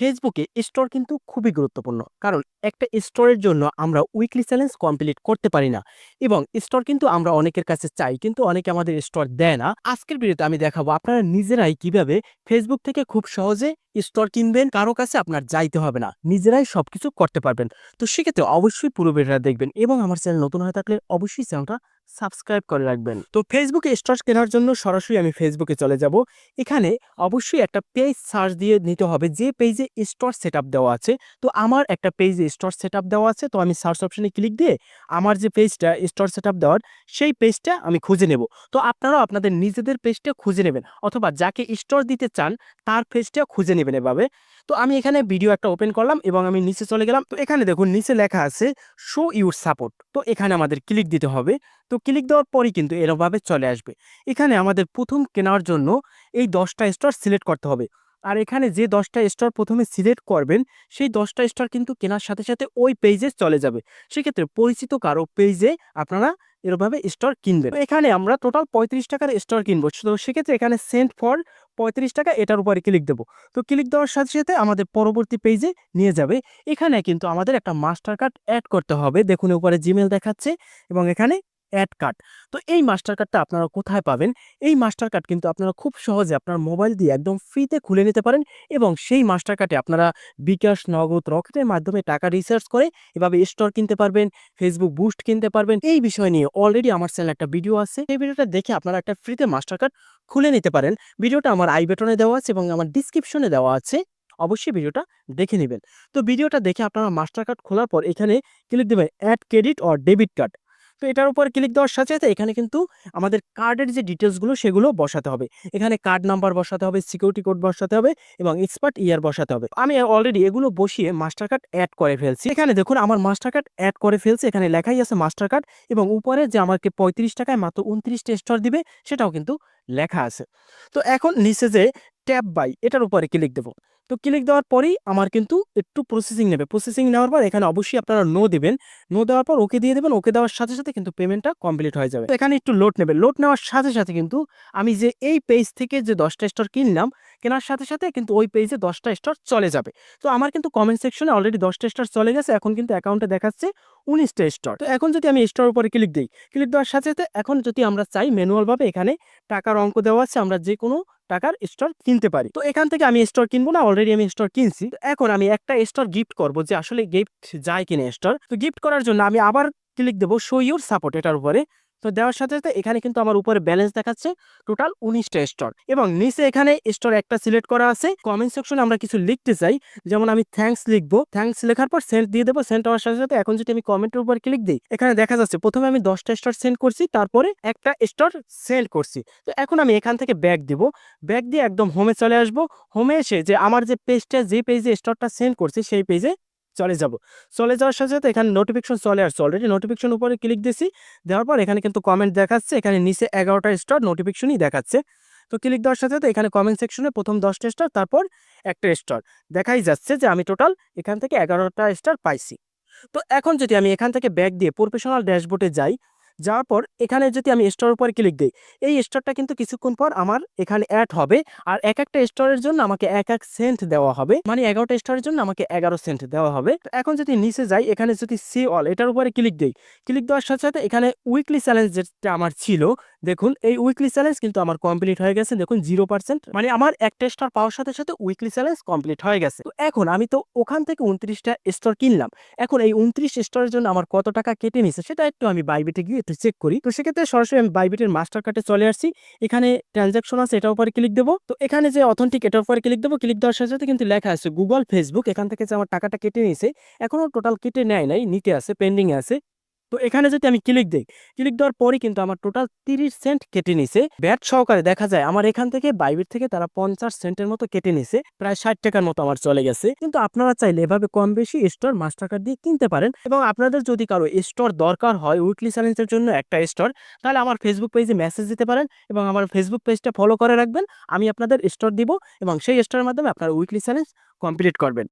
ফেসবুকে স্টোর কিন্তু খুবই গুরুত্বপূর্ণ। কারণ একটা স্টোরের জন্য আমরা উইকলি চ্যালেঞ্জ কমপ্লিট করতে পারি না। এবং স্টোর কিন্তু আমরা অনেকের কাছে চাই, কিন্তু অনেকে আমাদের স্টোর দেয় না। আজকের ভিডিওতে আমি দেখাবো আপনারা নিজেরাই কীভাবে ফেসবুক থেকে খুব সহজে স্টোর কিনবেন, কারও কাছে আপনার যাইতে হবে না। নিজেরাই সবকিছু করতে পারবেন। তো সেক্ষেত্রে অবশ্যই পুরো ভিডিওটা দেখবেন এবং আমার চ্যানেল নতুন হয়ে থাকলে অবশ্যই চ্যানেলটা সাবস্ক্রাইব করে রাখবেন। তো ফেসবুকে স্টোর কেনার জন্য সরাসরি আমি ফেসবুকে চলে যাব। এখানে অবশ্যই একটা পেজ সার্চ দিয়ে নিতে হবে। যে পেজে স্টোর সেট দেওয়া আছে, তো আমার একটা পেজে স্টোর সেট দেওয়া আছে। তো আমি সার্চ অপশানে ক্লিক দিয়ে আমার যে পেজটা স্টোর সেট দেওয়ার, সেই পেজটা আমি খুঁজে নেব। তো আপনারাও আপনাদের নিজেদের পেজটা খুঁজে নেবেন, অথবা যাকে স্টোর দিতে চান, তার পেজটা খুঁজে নেবেন এভাবে। তো আমি এখানে ভিডিও একটা ওপেন করলাম এবং আমি নিচে চলে গেলাম। তো এখানে দেখুন, নিচে লেখা আছে শো ইউর সাপোর্ট তো এখানে আমাদের ক্লিক দিতে হবে। তো ক্লিক দেওয়ার পরই কিন্তু এরভাবে চলে আসবে। এখানে আমাদের প্রথম কেনার জন্য এই দশটা স্টোর সিলেক্ট করতে হবে। আর এখানে যে দশটা স্টোর প্রথমে সিলেক্ট করবেন, সেই দশটা স্টোর কিন্তু কেনার সাথে সাথে ওই পেজে চলে যাবে। সেক্ষেত্রে পরিচিত কারও পেজে আপনারা এরভাবে স্টোর কিনবেন। এখানে আমরা টোটাল পঁয়ত্রিশ টাকার স্টোর কিনবো। তো সেক্ষেত্রে এখানে সেন্ট ফর পঁয়ত্রিশ টাকা এটার উপরে ক্লিক দেবো। তো ক্লিক দেওয়ার সাথে সাথে আমাদের পরবর্তী পেজে নিয়ে যাবে। এখানে কিন্তু আমাদের একটা মাস্টার কার্ড অ্যাড করতে হবে। দেখুন উপরে জিমেল দেখাচ্ছে এবং এখানে অ্যাড কার্ড তো এই মাস্টার কার্ডটা আপনারা কোথায় পাবেন? এই মাস্টার কার্ড কিন্তু আপনারা খুব সহজে আপনার মোবাইল দিয়ে একদম ফ্রিতে খুলে নিতে পারেন এবং সেই মাস্টার কার্ডে আপনারা বিকাশ, নগদ রকেটের মাধ্যমে টাকা রিসার্চ করে এভাবে স্টোর কিনতে পারবেন ফেসবুক বুস্ট কিনতে পারবেন। এই বিষয় নিয়ে অলরেডি আমার চ্যানেলে একটা ভিডিও আছে। এই ভিডিওটা দেখে আপনারা একটা ফ্রিতে মাস্টার কার্ড খুলে নিতে পারেন। ভিডিওটা আমার আই বেটনে দেওয়া আছে এবং আমার ডিসক্রিপশনে দেওয়া আছে। অবশ্যই ভিডিওটা দেখে নেবেন। তো ভিডিওটা দেখে আপনারা মাস্টার কার্ড খোলার পর এখানে ক্লিক দেবেন add credit or debit card তো এটার উপর ক্লিক দেওয়ার সাথে সাথে এখানে কিন্তু আমাদের কার্ডের যে ডিটেলসগুলো সেগুলো বসাতে হবে। এখানে কার্ড নাম্বার বসাতে হবে সিকিউরিটি কোড বসাতে হবে এবং এক্সপার্ট ইয়ার বসাতে হবে। আমি অলরেডি এগুলো বসিয়ে মাস্টার কার্ড অ্যাড করে ফেলছি। এখানে দেখুন আমার মাস্টার কার্ড অ্যাড করে ফেলছি। এখানে লেখাই আছে মাস্টার কার্ড এবং উপরে যে আমাকে পঁয়ত্রিশ টাকায় মাত্র উনত্রিশটা স্টোর দিবে, সেটাও কিন্তু লেখা আছে। তো এখন নিচে যে ট্যাব বাই এটার উপরে ক্লিক দেবো। তো ক্লিক দেওয়ার পরেই আমার কিন্তু একটু প্রসেসিং নেবে। প্রসেসিং নেওয়ার পর এখানে অবশ্যই আপনারা নো দেবেন। নো দেওয়ার পর ওকে দিয়ে দেবেন। ওকে দেওয়ার সাথে সাথে কিন্তু পেমেন্টটা কমপ্লিট হয়ে যাবে। তো এখানে একটু লোড নেবে। লোড নেওয়ার সাথে সাথে কিন্তু আমি যে এই পেজ থেকে যে দশটা স্টোর কিনলাম, কেনার সাথে সাথে কিন্তু ওই পেজে দশটা স্টোর চলে যাবে। তো আমার কিন্তু কমেন্ট সেকশনে অলরেডি দশটা স্টোর চলে গেছে। এখন কিন্তু অ্যাকাউন্টে দেখাচ্ছে উনিশটা স্টোর তো এখন যদি আমি স্টোর উপরে ক্লিক দিই ক্লিক দেওয়ার সাথে সাথে এখন যদি আমরা চাই ম্যানুয়ালভাবে এখানে টাকার অঙ্ক দেওয়া আছে, আমরা যে কোনো টাকার স্টোর কিনতে পারি। তো এখান থেকে আমি স্টোর কিনবো না অলরেডি আমি স্টোর কিনছি। এখন আমি একটা স্টোর গিফট করব যে আসলে গিফট যায় কিনা স্টোর তো গিফট করার জন্য আমি আবার ক্লিক দেবো শো ইউর সাপোর্ট এটার উপরে। তো দেওয়ার সাথে সাথে এখানে কিন্তু আমার উপরে ব্যালেন্স দেখাচ্ছে টোটাল উনিশটা স্টোর এবং নিচে এখানে স্টোর একটা সিলেক্ট করা আছে। কমেন্ট সেকশনে আমরা কিছু লিখতে চাই, যেমন আমি থ্যাঙ্কস লিখব। থ্যাঙ্কস লেখার পর সেন্ট দিয়ে দেবো। সেন্ট হওয়ার সাথে সাথে এখন যদি আমি কমেন্টের উপর ক্লিক দিই, এখানে দেখা যাচ্ছে প্রথমে আমি দশটা স্টোর সেন্ড করছি, তারপরে একটা স্টোর সেন্ড করছি। তো এখন আমি এখান থেকে ব্যাগ দিব। ব্যাগ দিয়ে একদম হোমে চলে আসব। হোমে এসে যে আমার যে পেজটা যে পেজে স্টোরটা সেন্ড করছি, সেই পেজে চলে যাব। চলে যাওয়ার সাথে সাথে এখানে নোটিফিকেশন চলে আসছে। অলরেডি নোটিফিকেশন উপরে ক্লিক দিছি। দেওয়ার পর এখানে কিন্তু কমেন্ট দেখাচ্ছে। এখানে নিচে এগারোটা স্টার নোটিফিকেশনই দেখাচ্ছে। তো ক্লিক দেওয়ার সাথে সাথে এখানে কমেন্ট সেকশনে প্রথম দশটা স্টার তারপর একটা স্টার দেখাই যাচ্ছে যে আমি টোটাল এখান থেকে এগারোটা স্টার পাইছি। তো এখন যদি আমি এখান থেকে ব্যাগ দিয়ে প্রফেশনাল ড্যাশবোর্ডে যাই যাওয়ার পর এখানে যদি আমি স্টোর উপরে ক্লিক দিই, এই স্টোরটা কিন্তু কিছুক্ষণ পর আমার এখানে অ্যাড হবে। আর এক একটা স্টোরের জন্য আমাকে এক এক সেন্ট দেওয়া হবে। মানে এগারোটা স্টোরের জন্য আমাকে এগারো সেন্ট দেওয়া হবে। এখন যদি নিচে যাই, এখানে যদি সি অল এটার উপরে ক্লিক দিই ক্লিক দেওয়ার সাথে সাথে এখানে উইকলি চ্যালেঞ্জ যেটা আমার ছিল দেখুন, এই উইকলি চ্যালেঞ্জ কিন্তু আমার কমপ্লিট হয়ে গেছে। দেখুন জিরো পার্সেন্ট মানে আমার একটা স্টার পাওয়ার সাথে সাথে উইকলি চ্যালেঞ্জ কমপ্লিট হয়ে গেছে। তো এখন আমি তো ওখান থেকে উনত্রিশটা স্টোর কিনলাম। এখন এই উনত্রিশ স্টোরের জন্য আমার কত টাকা কেটে নিছে সেটা একটু আমি বাইবিটে গিয়ে একটু চেক করি। তো সেক্ষেত্রে সরাসরি আমি বাইবিটের মাস্টার কার্ডে চলে আসছি। এখানে ট্রানজাকশন আছে, এটার উপরে ক্লিক দেবো। তো এখানে যে অথেন্টিক এটার উপরে ক্লিক দেবো। ক্লিক দেওয়ার সাথে সাথে কিন্তু লেখা আছে গুগল ফেসবুক এখান থেকে যে আমার টাকাটা কেটে নিয়েছে এখনও টোটাল কেটে নেয় নাই, নিতে আছে পেন্ডিং আছে। তো এখানে যদি আমি ক্লিক দিই ক্লিক দেওয়ার পরই কিন্তু আমার টোটাল তিরিশ সেন্ট কেটে নিছে। ব্যাট সহকারে দেখা যায় আমার এখান থেকে বাইবিট থেকে তারা পঞ্চাশ সেন্টের মতো কেটে নিছে, প্রায় ষাট টাকার মতো আমার চলে গেছে। কিন্তু আপনারা চাইলে এভাবে কম বেশি স্টোর মাস্টার দিয়ে কিনতে পারেন এবং আপনাদের যদি কারও স্টোর দরকার হয় উইকলি চ্যালেঞ্জের জন্য একটা স্টোর তাহলে আমার ফেসবুক পেজে মেসেজ দিতে পারেন এবং আমার ফেসবুক পেজটা ফলো করে রাখবেন। আমি আপনাদের স্টোর দিব এবং সেই স্টোরের মাধ্যমে আপনার উইকলি চ্যালেঞ্জ কমপ্লিট করবেন।